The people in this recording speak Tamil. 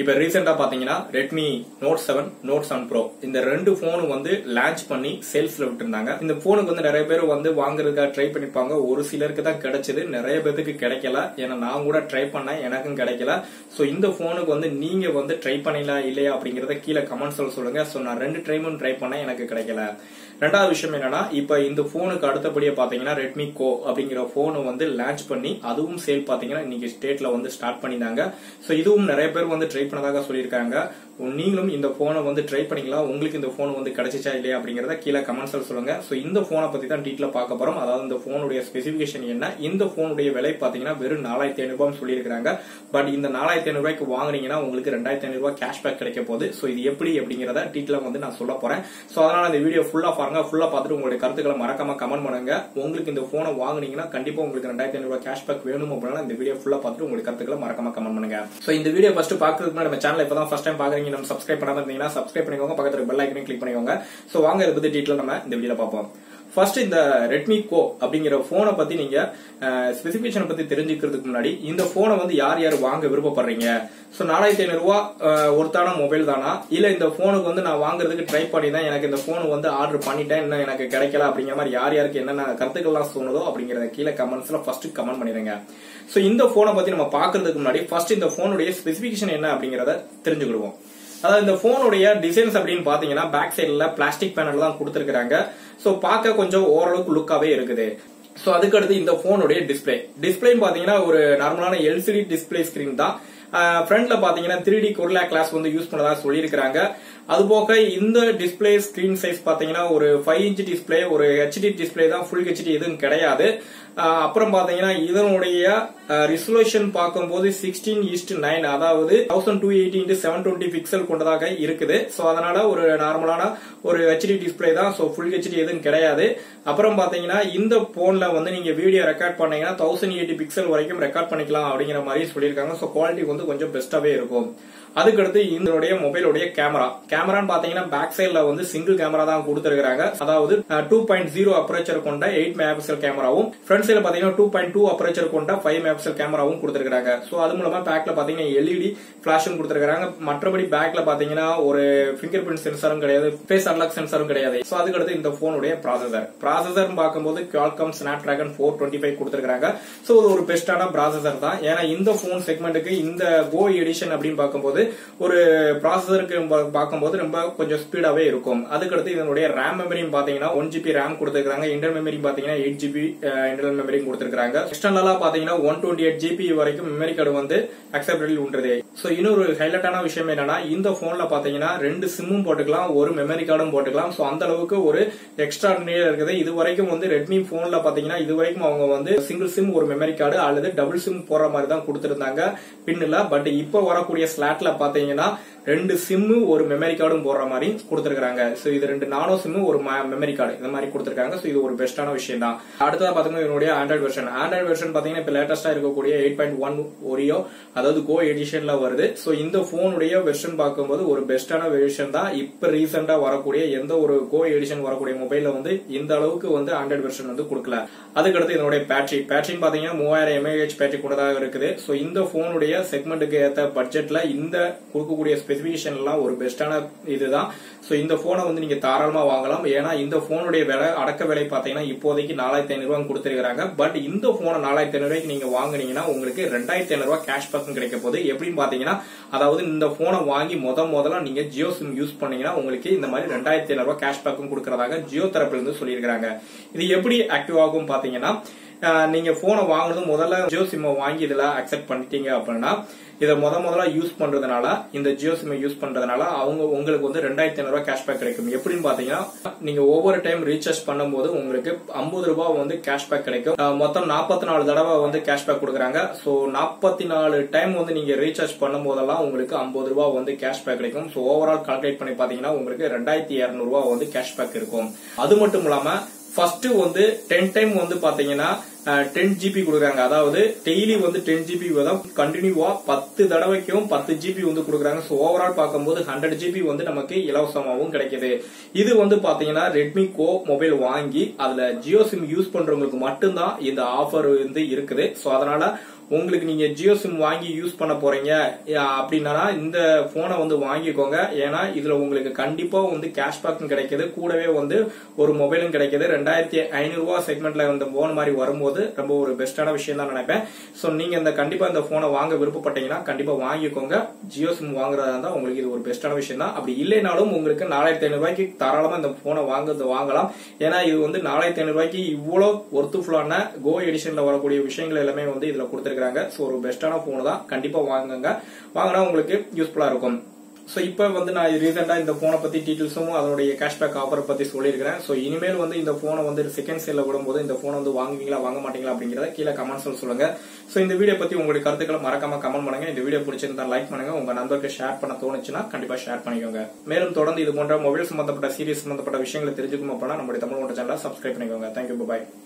இப்ப ரீசெண்டா பாத்தீங்கன்னா Redmi Note seven Note seven Pro இந்த ரெண்டு போனும் வந்து லான்ச் பண்ணி சேல்ஸ்ல விட்டுருந்தாங்க. இந்த போனுக்கு வந்து நிறைய பேர் வந்து வாங்குறதுக்காக ட்ரை பண்ணிப்பாங்க ஒரு சிலருக்கு தான் கிடைச்சது. நிறைய பேருக்கு கிடைக்கல. ஏன்னா நான் கூட ட்ரை பண்ணேன். எனக்கும் கிடைக்கல. சோ இந்த போனுக்கு வந்து நீங்க வந்து ட்ரை பண்ணல இல்லையா அப்படிங்கறத கீழே கமெண்ட்ஸ்ல சொல்லுங்க. சோ நான் ரெண்டு ட்ரைமும் ட்ரை பண்ணேன். எனக்கு கிடைக்கல. ரெண்டாவது விஷயம் என்னன்னா இப்ப இந்த போனுக்கு அடுத்தபடியா பாத்தீங்கன்னா ரெட்மி கோ அப்படிங்கிற போனை வந்து லான்ச் பண்ணி அதுவும் சேல் பாத்தீங்கன்னா இன்னைக்கு ஸ்டேட்ல வந்து ஸ்டார்ட் பண்ணியிருந்தாங்க. சோ இதுவும் நிறைய பேர் வந்து ட்ரை பண்ணதாக சொல்லியிருக்காங்க. நீங்களும் இந்த போனை வந்து ட்ரை பண்ணிக்கலாம் உங்களுக்கு இந்த போன் வந்து கிடைச்சிச்சா இல்லையா அப்படிங்கறத கீழே கமெண்ட்ஸ்ல சொல்லுங்க. சோ இந்த போனை பத்தி தான் டீட்டில் பார்க்க போறோம். அதாவது இந்த போனுடைய ஸ்பெசிபிகேஷன் என்ன? இந்த போனுடைய விலை பாத்தீங்கன்னா வெறும் நாலாயிரத்தி ஐநூறு ரூபாய் சொல்லியிருக்காங்க பட் இந்த நாலாயிரத்தி ஐநூறு ரூபாய்க்கு வாங்குனீங்கன்னா உங்களுக்கு ரெண்டாயிரத்தி ஐநூறு ரூபாய் கேஷ்பேக் கிடைக்க போகுது. சோ இது எப்படி அப்படிங்கறத டீட்டெயில வந்து நான் சொல்ல போறேன். சோ அதனால இந்த வீடியோ ஃபுல்லா பாருங்க. ஃபுல்லா பார்த்துட்டு உங்களுடைய கருத்துக்களை மறக்காம கமெண்ட் பண்ணுங்க. உங்களுக்கு இந்த போனை வாங்குனீங்கன்னா கண்டிப்பா உங்களுக்கு ரெண்டாயிரத்தி ஐநூறு ரூபாய் கேஷ்பேக் வேணும் அப்படின்னா இந்த வீடியோ ஃபுல்லா பார்த்துட்டு உங்களுக்கு கருத்துக்களை மறக்காம கமெண்ட் பண்ணுங்க. சோ இந்த வீடியோ ஃபர்ஸ்ட் பாக்குறதுக்கு முன்னாடி நம்ம சேனல் இப்பதான் ஃபர்ஸ்ட் டைம் நீங்க நம்ம சப்ஸ்கிரைப் பண்ணாம இருந்தீங்கன்னா சப்ஸ்கிரைப் பண்ணிக்கோங்க. பக்கத்துல பெல் ஐக்கனையும் கிளிக் பண்ணிக்கோங்க. சோ வாங்க இதை பத்தி டீட்டெயில் நம்ம இந்த வீடியோல பார்ப்போம். ஃபர்ஸ்ட் இந்த ரெட்மி கோ அப்படிங்கிற போனை பத்தி நீங்க ஸ்பெசிபிகேஷனை பத்தி தெரிஞ்சுக்கிறதுக்கு முன்னாடி இந்த போனை வந்து யார் யார் வாங்க விருப்பப்படுறீங்க? சோ நாலாயிரத்தி ஐநூறு ரூபா ஒருத்தான மொபைல் தானா இல்ல இந்த போனுக்கு வந்து நான் வாங்குறதுக்கு ட்ரை பண்ணி தான் எனக்கு இந்த போன் வந்து ஆர்டர் பண்ணிட்டேன். இன்னும் எனக்கு கிடைக்கல அப்படிங்கிற மாதிரி யார் யாருக்கு என்னென்ன கருத்துக்கள்லாம் தோணுதோ அப்படிங்கறத கீழே கமெண்ட்ஸ்ல ஃபர்ஸ்ட் கமெண்ட் பண்ணிடுங்க. ஸோ இந்த போனை பத்தி நம்ம பாக்குறதுக்கு முன்னாடி ஃபர்ஸ்ட் இந்த போனுடைய ஸ்பெசிபிகேஷன் என்ன அப்படிங்கறத தெரிஞ்சுக்கிடுவோம். அதாவது இந்த போனுடைய டிசைன்ஸ் அப்படின்னு பாத்தீங்கன்னா பேக் சைடுல பிளாஸ்டிக் பேனல் தான் கொடுத்துருக்காங்க சோ பார்க்க கொஞ்சம் ஓரளவுக்கு லுக்காவே இருக்குது. சோ அதுக்கு அடுத்து இந்த போனுடைய டிஸ்பிளே டிஸ்பிளே பாத்தீங்கன்னா ஒரு நார்மலான எல்சிடி டிஸ்பிளே ஸ்கிரீன் தான். ஃப்ரண்ட்ல பாத்தீங்கன்னா த்ரீ டி கொர்லா கிளாஸ் வந்து யூஸ் பண்ணதா சொல்லியிருக்காங்க அது போக இந்த டிஸ்பிளே ஸ்கிரீன் சைஸ் பாத்தீங்கன்னா ஒரு ஃபைவ் இன்ச் டிஸ்பிளே ஒரு ஹெச்டி டிஸ்பிளே தான் ஃபுல் ஹெச்டி எதுவும் கிடையாது. அப்புறம் பாத்தீங்கன்னா இதனுடைய ரிசல்யூஷன் பார்க்கும்போது சிக்ஸ்டீன் ஈஸ்ட் நைன் அதாவது thousand two eighty into seven twenty pixel கொண்டதாக இருக்குது. ஸோ அதனால ஒரு நார்மலான ஒரு ஹெச்டி டிஸ்பிளே தான். ஸோ ஃபுல் ஹெச்டி எதுவும் கிடையாது. அப்புறம் பாத்தீங்கன்னா இந்த போன்ல வந்து நீங்க வீடியோ ரெக்கார்ட் பண்ணீங்கன்னா தௌசண்ட் எயிட்டி பிக்சல் வரைக்கும் ரெக்கார்ட் பண்ணிக்கலாம் அப்படிங்கிற மாதிரி சொல்லியிருக்காங்க. ஸோ குவாலிட்டி வந்து கொஞ்சம் பெஸ்டாவே இருக்கும். அதுக்கடுத்து இதனுடைய மொபைலுடைய கேமரா கேமரான்னு பாத்தீங்கன்னா பேக் சைட்ல வந்து சிங்கிள் கேமரா தான் கொடுத்திருக்காங்க அதாவது டூ பாயிண்ட் ஜீரோ அப்ரேச்சர் கொண்ட எயிட் மெகாபிக்சல் கேமராவும் ஃப்ரண்ட் சைட்ல பாத்தீங்கன்னா டூ பாயிண்ட் டூ அப்ரேச்சர் கொண்ட ஃபைவ் மெகாபிக்சல் கேமராவும் கொடுத்திருக்காங்க சோ அது மூலமா பேக்ல பாத்தீங்கன்னா எல்இடி பிளாஷும் கொடுத்திருக்காங்க மற்றபடி பேக்ல பாத்தீங்கன்னா ஒரு பிங்கர் பிரிண்ட் சென்சாரும் கிடையாது ஃபேஸ் அன்லாக் சென்சாரும் கிடையாது. சோ அதுக்கடுத்து இந்த போனுடைய ப்ராசஸர் ப்ராசஸர் பார்க்கும்போது Qualcomm Snapdragon four twenty five கொடுத்திருக்காங்க சோ இது ஒரு பெஸ்டான ப்ராசஸர் தான். ஏன்னா இந்த போன் செக்மெண்ட்டுக்கு இந்த கோ எடிஷன் அப்படின்னு பார்க்கும்போது ஒரு ப்ராசஸருக்கு பார்க்கும்போது ரொம்ப கொஞ்சம் ஸ்பீடாவே இருக்கும். அதுக்கடுத்து இதனுடைய ரேம் மெமரியும் பாத்தீங்கன்னா ஒன் ஜிபி ரேம் கொடுத்திருக்காங்க இன்டர் மெமரி பாத்தீங்கன்னா எயிட் ஜிபி இன்டர்னல் மெமரியும் கொடுத்திருக்காங்க எக்ஸ்டர்னலா பாத்தீங்கன்னா ஒன் டுவெண்ட்டி எயிட் ஜிபி வரைக்கும் மெமரி கார்டு வந்து அக்செப்டபிள் உண்டுது. சோ இன்னொரு ஹைலைட்டான விஷயம் என்னன்னா இந்த போன்ல பாத்தீங்கன்னா ரெண்டு சிம்மும் போட்டுக்கலாம் ஒரு மெமரி கார்டும் போட்டுக்கலாம். சோ அந்த அளவுக்கு ஒரு எக்ஸ்ட்ரா இருக்குது. இது வரைக்கும் வந்து ரெட்மி போன்ல பாத்தீங்கன்னா இது வரைக்கும் அவங்க வந்து சிங்கிள் சிம் ஒரு மெமரி கார்டு அல்லது டபுள் சிம் போற மாதிரி தான் கொடுத்திருந்தாங்க. பின்னில் பட் இப்போ வரக்கூடிய ஸ்லாட்ல பாத்தீங்கன்னா ரெண்டு சிம்மு ஒரு மெமரி கார்டும் போடுற மாதிரி கொடுத்துருக்காங்க சோ இது ரெண்டு நானோ சிம்மு ஒரு மெமரி கார்டு இந்த மாதிரி கொடுத்துருக்காங்க. சோ இது ஒரு பெஸ்டான விஷயம் தான் அடுத்ததா பாத்தீங்கன்னா இதனுடைய ஆண்ட்ராய்டு வெர்ஷன் ஆண்ட்ராய்டு வெர்ஷன் பாத்தீங்கன்னா இப்ப லேட்டஸ்டா இருக்கக்கூடிய எயிட் பாயிண்ட் ஒன் ஒரியோ அதாவது கோ எடிஷன்ல வருது. சோ இந்த போனுடைய வெர்ஷன் பார்க்கும்போது ஒரு பெஸ்டான வெர்ஷன் தான் இப்ப ரீசெண்டா வரக்கூடிய எந்த ஒரு கோ எடிஷன் வரக்கூடிய மொபைல்ல வந்து இந்த அளவுக்கு வந்து ஆண்ட்ராய்டு வெர்ஷன் வந்து கொடுக்கல. அதுக்கடுத்து இதனுடைய பேட்டரி பேட்டரின்னு பாத்தீங்கன்னா மூவாயிரம் எம்ஏஹெச் பேட்டரி கொண்டதாக இருக்குது. சோ இந்த போனுடைய செக்மெண்ட்டுக்கு ஏத்த பட்ஜெட்ல இந்த கொடுக்கக்கூடிய ஸ்பெசிபிகேஷன் எல்லாம் ஒரு பெஸ்டான இதுதான். ஸோ இந்த ஃபோனை வந்து நீங்கள் தாராளமாக வாங்கலாம். ஏன்னா இந்த ஃபோனுடைய விலை அடக்க விலை பார்த்தீங்கன்னா இப்போதைக்கு நாலாயிரத்தி ஐநூறுரூவா கொடுத்துருக்காங்க பட் இந்த ஃபோனை நாலாயிரத்தி ஐநூறு நீங்கள் வாங்கினீங்கன்னா வாங்குனீங்கன்னா உங்களுக்கு ரெண்டாயிரத்தி ஐநூறுரூவா கேஷ் பேக்கும் கிடைக்க போகுது. எப்படின்னு பார்த்தீங்கன்னா அதாவது இந்த ஃபோனை வாங்கி முத முதல்ல நீங்கள் ஜியோ சிம் யூஸ் பண்ணீங்கன்னா உங்களுக்கு இந்த மாதிரி ரெண்டாயிரத்தி ஐநூறுரூவா கேஷ் பேக்கும் கொடுக்குறதாக ஜியோ தரப்புலேருந்து சொல்லியிருக்காங்க இது எப்படி ஆக்டிவ் ஆகும் பார்த்தீங்கன்னா நீங்க போனை வாங்குறது முதல்ல ஜியோ சிம்மை வாங்கி இதில் அக்செப்ட் பண்ணிட்டீங்க அப்படின்னா இதை முத முதல்ல யூஸ் பண்றதுனால இந்த ஜியோ சிம் யூஸ் பண்றதுனால அவங்க உங்களுக்கு வந்து ரெண்டாயிரத்தி ஐநூறு ரூபாய் கேஷ்பேக் கிடைக்கும். எப்படின்னு பாத்தீங்கன்னா நீங்க ஒவ்வொரு டைம் ரீசார்ஜ் பண்ணும்போது உங்களுக்கு ஐம்பது ரூபாய் வந்து கேஷ்பேக் கிடைக்கும். மொத்தம் நாற்பத்தி நாலு தடவை வந்து கேஷ்பேக் கொடுக்குறாங்க. சோ நாற்பத்தி நாலு டைம் வந்து நீங்க ரீசார்ஜ் பண்ணும் போதெல்லாம் உங்களுக்கு ஐம்பது ரூபாய் வந்து கேஷ்பேக் கிடைக்கும். சோ ஓவரால் கால்குலேட் பண்ணி பாத்தீங்கன்னா உங்களுக்கு ரெண்டாயிரத்தி இரநூறுவா வந்து கேஷ்பேக் இருக்கும். அது மட்டும் இல்லாம ஃபர்ஸ்ட் வந்து டென் டைம் வந்து பாத்தீங்கன்னா டென் ஜிபி கொடுக்குறாங்க. அதாவது டெய்லி வந்து டென் ஜிபி தான் கண்டினியூவா பத்து தடவைக்கும் பத்து ஜிபி வந்து கொடுக்குறாங்க. ஸோ ஓவரால் பார்க்கும்போது ஹண்ட்ரட் ஜிபி வந்து நமக்கு இலவசமாகவும் கிடைக்குது. இது வந்து பாத்தீங்கன்னா ரெட்மி கோ மொபைல் வாங்கி அதுல ஜியோ சிம் யூஸ் பண்றவங்களுக்கு மட்டும்தான் இந்த ஆஃபர் வந்து இருக்குது. ஸோ அதனால உங்களுக்கு நீங்க ஜியோ சிம் வாங்கி யூஸ் பண்ண போறீங்க அப்படின்னா இந்த போனை வந்து வாங்கிக்கோங்க. ஏன்னா இதுல உங்களுக்கு கண்டிப்பா வந்து கேஷ்பேக்கும் கிடைக்குது. கூடவே வந்து ஒரு மொபைலும் கிடைக்குது. ரெண்டாயிரத்தி ஐநூறு ரூபாய் செக்மெண்ட்ல இந்த போன் மாதிரி வரும்போது ரொம்ப ஒரு பெஸ்டான விஷயம் தான் நினைப்பேன். சோ நீங்க இந்த கண்டிப்பா இந்த போனை வாங்க விருப்பப்பட்டீங்கன்னா கண்டிப்பா வாங்கிக்கோங்க. ஜியோ சிம் வாங்குறதா இருந்தா உங்களுக்கு இது ஒரு பெஸ்டான விஷயம் தான் அப்படி இல்லைனாலும் உங்களுக்கு நாலாயிரத்தி ஐநூறு ரூபாய்க்கு தாராளமா இந்த போனை வாங்குறது வாங்கலாம். ஏன்னா இது வந்து நாலாயிரத்தி ஐநூறு ரூபாய்க்கு ஒர்த்து ஒர்த்துஃபுல்லான கோ எடிஷன்ல வரக்கூடிய விஷயங்கள் எல்லாமே வந்து இதுல கொடுத்துருக்காங்க சோ ஒரு பெஸ்டான போன் தான். கண்டிப்பா வாங்குங்க. வாங்கினா உங்களுக்கு யூஸ்ஃபுல்லா இருக்கும். ஸோ இப்போ வந்து நான் ரீசெண்டாக இந்த ஃபோனை பற்றி டீட்டெயில்ஸும் அதனுடைய கேஷ்பேக் ஆஃபர் பற்றி சொல்லியிருக்கிறேன். ஸோ இனிமேல் வந்து இந்த ஃபோனை வந்து செகண்ட் சேலில் விடும்போது இந்த ஃபோனை வந்து வாங்குவீங்களா வாங்க மாட்டீங்களா அப்படிங்கிறத கீழே கமெண்ட்ஸில் சொல்லுங்க. ஸோ இந்த வீடியோ பற்றி உங்களுடைய கருத்துக்களை மறக்காம கமெண்ட் பண்ணுங்க. இந்த வீடியோ பிடிச்சிருந்தா லைக் பண்ணுங்க. உங்க நண்பருக்கு ஷேர் பண்ண தோணுச்சுன்னா கண்டிப்பாக ஷேர் பண்ணிக்கோங்க. மேலும் தொடர்ந்து இது போன்ற மொபைல் சம்பந்தப்பட்ட சீரியஸ் சம்பந்தப்பட்ட விஷயங்களை தெரிஞ்சுக்கணும் அப்படின்னா நம்மளுடைய தமிழ் ஒன்ற சேனலை சப்ஸ்கிரைப் பண்ணிக்கோங்க. Thank you bye